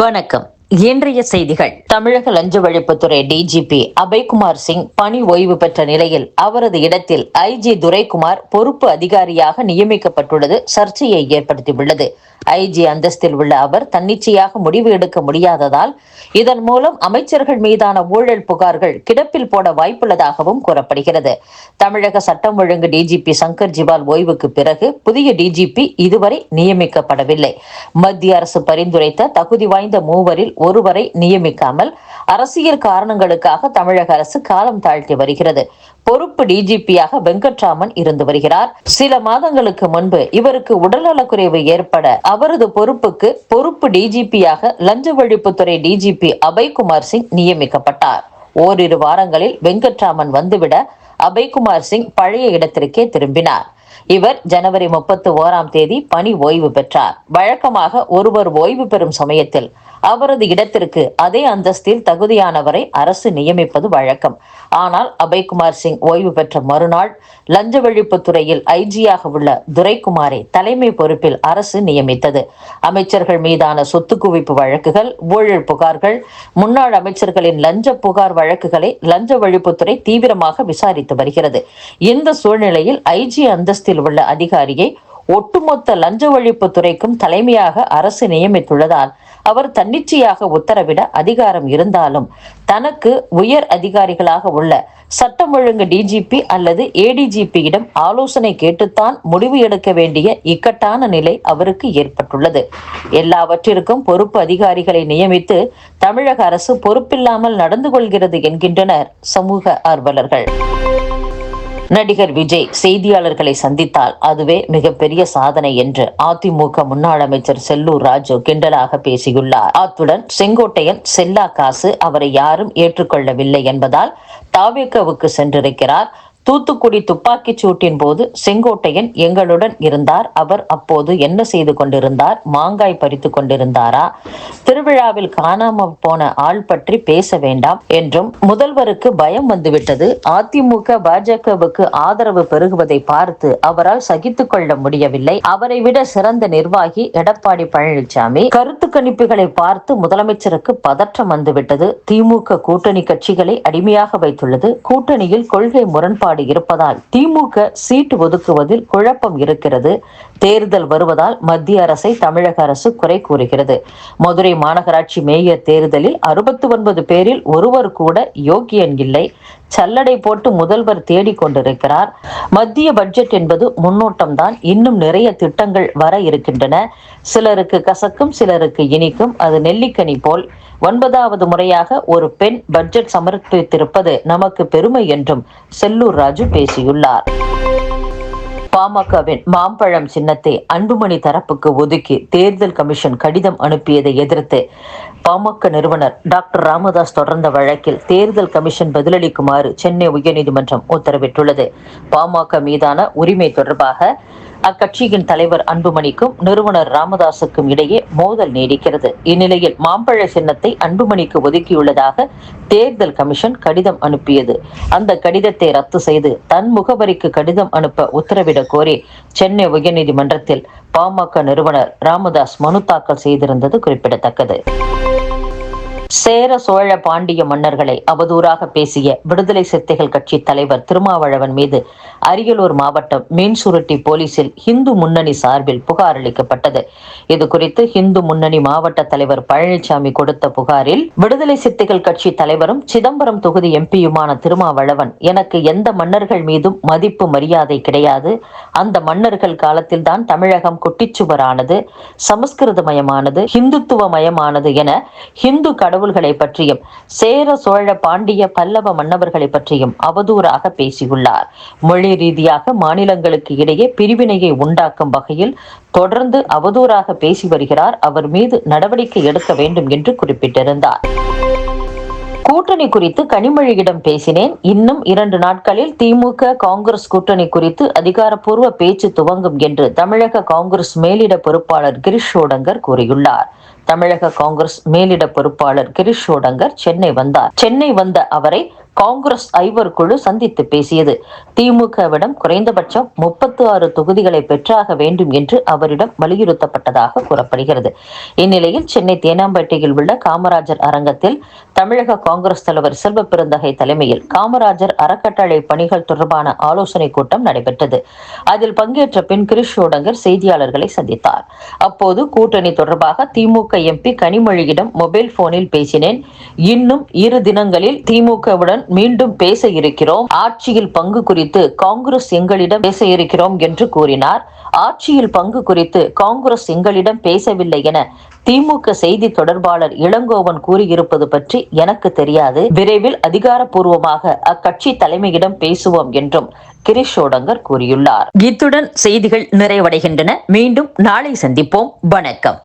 வணக்கம். இன்றைய செய்திகள். தமிழக லஞ்ச ஒழிப்புத்துறை டிஜிபி அபய்குமார் சிங் பணி ஓய்வு பெற்ற நிலையில் அவரது இடத்தில் ஐஜி துரைக்குமார் பொறுப்பு அதிகாரியாக நியமிக்கப்பட்டுள்ளது சர்ச்சையை ஏற்படுத்தியுள்ளது. ஐஜி அந்தஸ்தில் உள்ள அவர் தன்னிச்சையாக முடிவு எடுக்க முடியாததால் இதன் மூலம் அமைச்சர்கள் மீதான ஊழல் புகார்கள் கிடப்பில் போட வாய்ப்புள்ளதாகவும் கூறப்படுகிறது. தமிழக சட்டம் ஒழுங்கு டிஜிபி சங்கர் ஜிவால் ஓய்வுக்கு பிறகு புதிய டிஜிபி இதுவரை நியமிக்கப்படவில்லை. மத்திய அரசு பரிந்துரைத்த தகுதி வாய்ந்த மூவரில் ஒருவரை நியமிக்காமல் அரசியல் காரணங்களுக்காக தமிழக அரசு காலம் தாழ்த்தி வருகிறது. பொறுப்பு டிஜிபியாக வெங்கட்ராமன் இருந்து வருகிறார். சில மாதங்களுக்கு முன்பு இவருக்கு உடல்நலக்குறைவு ஏற்பட அவரது பொறுப்புக்கு பொறுப்பு டிஜிபியாக லஞ்ச ஒழிப்புத்துறை டிஜிபி அபய்குமார் சிங் நியமிக்கப்பட்டார். ஓரிரு வாரங்களில் வெங்கட்ராமன் வந்துவிட அபய்குமார் சிங் பழைய இடத்திற்கே திரும்பினார். இவர் ஜனவரி முப்பத்தி ஓராம் தேதி பணி ஓய்வு பெற்றார். வழக்கமாக ஒருவர் ஓய்வு பெறும் சமயத்தில் அவரது இடத்திற்கு அதே அந்தஸ்தில் தகுதியானவரை அரசு நியமிப்பது வழக்கம். ஆனால் அபய்குமார் சிங் ஓய்வு பெற்ற மறுநாள் லஞ்ச ஒழிப்புத்துறையில் ஐஜியாக உள்ள துரைக்குமாரை தலைமை பொறுப்பில் அரசு நியமித்தது. அமைச்சர்கள் மீதான சொத்து குவிப்பு வழக்குகள் ஊழல் புகார்கள் முன்னாள் அமைச்சர்களின் லஞ்ச புகார் வழக்குகளை லஞ்ச ஒழிப்புத்துறை தீவிரமாக விசாரித்து வருகிறது. இந்த சூழ்நிலையில் ஐஜி அந்தஸ்தில் உள்ள அதிகாரியை ஒட்டுமொத்த லஞ்ச ஒழிப்பு துறைக்கும் தலைமையாக அரசு நியமித்துள்ளதால் அவர் தன்னிச்சையாக உத்தரவிட அதிகாரம் இருந்தாலும் தனக்கு உயர் அதிகாரிகளாக உள்ள சட்டம் ஒழுங்கு டிஜிபி அல்லது ஏடிஜிபியிடம் ஆலோசனை கேட்டுத்தான் முடிவு எடுக்க வேண்டிய இக்கட்டான நிலை அவருக்கு ஏற்பட்டுள்ளது. எல்லாவற்றிற்கும் பொறுப்பு அதிகாரிகளை நியமித்து தமிழக அரசு பொறுப்பில்லாமல் நடந்து கொள்கிறது என்கின்றனர் சமூக ஆர்வலர்கள். நடிகர் விஜய் செய்தியாளர்களை சந்தித்தால் அதுவே மிகப்பெரிய சாதனை என்று அதிமுக முன்னாள் அமைச்சர் செல்லூர் ராஜு கிண்டலாக பேசியுள்ளார். அத்துடன் செங்கோட்டையன் செல்லா காசு அவரை யாரும் ஏற்றுக்கொள்ளவில்லை என்பதால் தாவேக்கவுக்கு சென்றிருக்கிறார். தூத்துக்குடி துப்பாக்கிச் சூட்டின் போது செங்கோட்டையன் எங்களுடன் இருந்தார். அவர் அப்போது என்ன செய்து கொண்டிருந்தார்? மாங்காய் பறித்து கொண்டிருந்தாரா? திருவிழாவில் காணாமல் போன ஆள் பற்றி பேச வேண்டாம் என்றும் முதல்வருக்கு பயம் வந்துவிட்டது. அதிமுக பாஜகவுக்கு ஆதரவு பெருகுவதை பார்த்து அவரால் சகித்துக் கொள்ள முடியவில்லை. அவரை விட சிறந்த நிர்வாகி எடப்பாடி பழனிசாமி கருத்து கணிப்புகளை பார்த்து முதலமைச்சருக்கு பதற்றம் வந்துவிட்டது. திமுக கூட்டணி கட்சிகளை அடிமையாக வைத்துள்ளது. கூட்டணியில் கொள்கை முரண்பாடு முரண்பாடு இருப்பதால் திமுக சீட்டு ஒதுக்குவதில் குழப்பம் இருக்கிறது. தேர்தல் வருவதால் மத்திய அரசை தமிழக அரசு குறை கூறுகிறது. மதுரை மாநகராட்சி மேயர் தேர்தலில் அறுபத்தி ஒன்பது பேரில் ஒருவர் கூட யோக்கியன் இல்லை. சல்லடை போட்டு முதல்வர் தேடிக் கொண்டிருக்கிறார். மத்திய பட்ஜெட் என்பது முன்னோட்டம் தான். இன்னும் நிறைய திட்டங்கள் வர இருக்கின்றன. சிலருக்கு கசக்கும் சிலருக்கு இனிக்கும். அது நெல்லிக்கனி போல். ஒன்பதாவது முறையாக ஒரு பெண் பட்ஜெட் சமர்ப்பித்திருப்பது நமக்கு பெருமை என்றும் செல்லூர் ராஜு பேசியுள்ளார். பாமகவின் மாம்பழம் சின்னத்தை அன்புமணி தரப்புக்கு ஒதுக்கி தேர்தல் கமிஷன் கடிதம் அனுப்பியதை எதிர்த்து பாமக நிறுவனர் டாக்டர் ராமதாஸ் தொடர்ந்த வழக்கில் தேர்தல் கமிஷன் பதிலளிக்குமாறு சென்னை உயர்நீதிமன்றம் உத்தரவிட்டுள்ளது. பாமக மீதான உரிமை தொடர்பாக அக்கட்சியின் தலைவர் அன்புமணிக்கும் நிறுவனர் ராமதாசுக்கும் இடையே மோதல் நீடிக்கிறது. இந்நிலையில் மாம்பழ சின்னத்தை அன்புமணிக்கு ஒதுக்கியுள்ளதாக தேர்தல் கமிஷன் கடிதம் அனுப்பியது. அந்த கடிதத்தை ரத்து செய்து தன் முகவரிக்கு கடிதம் அனுப்ப உத்தரவிடக் கோரி சென்னை உயர்நீதிமன்றத்தில் பாமக நிறுவனர் ராமதாஸ் மனு தாக்கல் செய்திருந்தது குறிப்பிடத்தக்கது. சேர சோழ பாண்டிய மன்னர்களை அவதூறாக பேசிய விடுதலை சிறுத்தைகள் கட்சி தலைவர் திருமாவளவன் மீது அரியலூர் மாவட்டம் மீன்சுருட்டி போலீசில் இந்து முன்னணி சார்பில் புகார் அளிக்கப்பட்டது. இது குறித்து இந்து முன்னணி மாவட்ட தலைவர் பழனிசாமி கொடுத்த புகாரில் விடுதலை சிறுத்தைகள் கட்சி தலைவரும் சிதம்பரம் தொகுதி எம்பியுமான திருமாவளவன் எனக்கு எந்த மன்னர்கள் மீதும் மதிப்பு மரியாதை கிடையாது. அந்த மன்னர்கள் காலத்தில் தான் தமிழகம் குட்டிச்சுவரானது சமஸ்கிருதமயமானது ஹிந்துத்துவமயமானது என இந்து கடவுள் கடவுள்களை பற்றியும் சேர சோழ பாண்டிய பல்லவ மன்னவர்களை பற்றியும் அவதூறாக பேசியுள்ளார். மொழி ரீதியாக மாநிலங்களுக்கு இடையே பிரிவினையை உண்டாக்கும் வகையில் தொடர்ந்து அவதூறாக பேசி வருகிறார். அவர் மீது நடவடிக்கை எடுக்க வேண்டும் என்று குறிப்பிட்டிருந்தார். கூட்டணி குறித்து கனிமொழியிடம் பேசினேன். இன்னும் இரண்டு நாட்களில் திமுக காங்கிரஸ் கூட்டணி குறித்து அதிகாரப்பூர்வ பேச்சு துவங்கும் என்று தமிழக காங்கிரஸ் மேலிட பொறுப்பாளர் கிரிஷ் ஓடங்கர் கூறியுள்ளார். தமிழக காங்கிரஸ் மேலிட பொறுப்பாளர் கிரிஷ் ஓடங்கர் சென்னை வந்தார். சென்னை வந்த அவரை காங்கிரஸ் ஐவர் குழு சந்தித்து பேசியது. திமுகவிடம் குறைந்தபட்சம் முப்பத்து ஆறு தொகுதிகளை பெற்றாக வேண்டும் என்று அவரிடம் வலியுறுத்தப்பட்டதாக கூறப்படுகிறது. இந்நிலையில் சென்னை தேனாம்பேட்டையில் உள்ள காமராஜர் அரங்கத்தில் தமிழக காங்கிரஸ் தலைவர் செல்வ பெருந்தகை தலைமையில் காமராஜர் அறக்கட்டளை பணிகள் தொடர்பான ஆலோசனை கூட்டம் நடைபெற்றது. அதில் பங்கேற்ற பின் கிரிஷ் ஓடங்கர் செய்தியாளர்களை சந்தித்தார். அப்போது கூட்டணி தொடர்பாக திமுக எம்பி கனிமொழியிடம் மொபைல் போனில் பேசினேன். இன்னும் இரு தினங்களில் திமுகவுடன் மீண்டும் பேச இருக்கிறோம். ஆட்சியில் பங்கு குறித்து காங்கிரஸ் எங்களிடம் பேச இருக்கிறோம் என்று கூறினார். ஆட்சியில் பங்கு குறித்து காங்கிரஸ் எங்களிடம் பேசவில்லை என திமுக செய்தி தொடர்பாளர் இளங்கோவன் கூறியிருப்பது பற்றி எனக்கு தெரியாது. விரைவில் அதிகாரப்பூர்வமாக அக்கட்சி தலைமையிடம் பேசுவோம் என்றும் கிரிஷோடங்கர் கூறியுள்ளார். இத்துடன் செய்திகள் நிறைவடைகின்றன. மீண்டும் நாளை சந்திப்போம். வணக்கம்.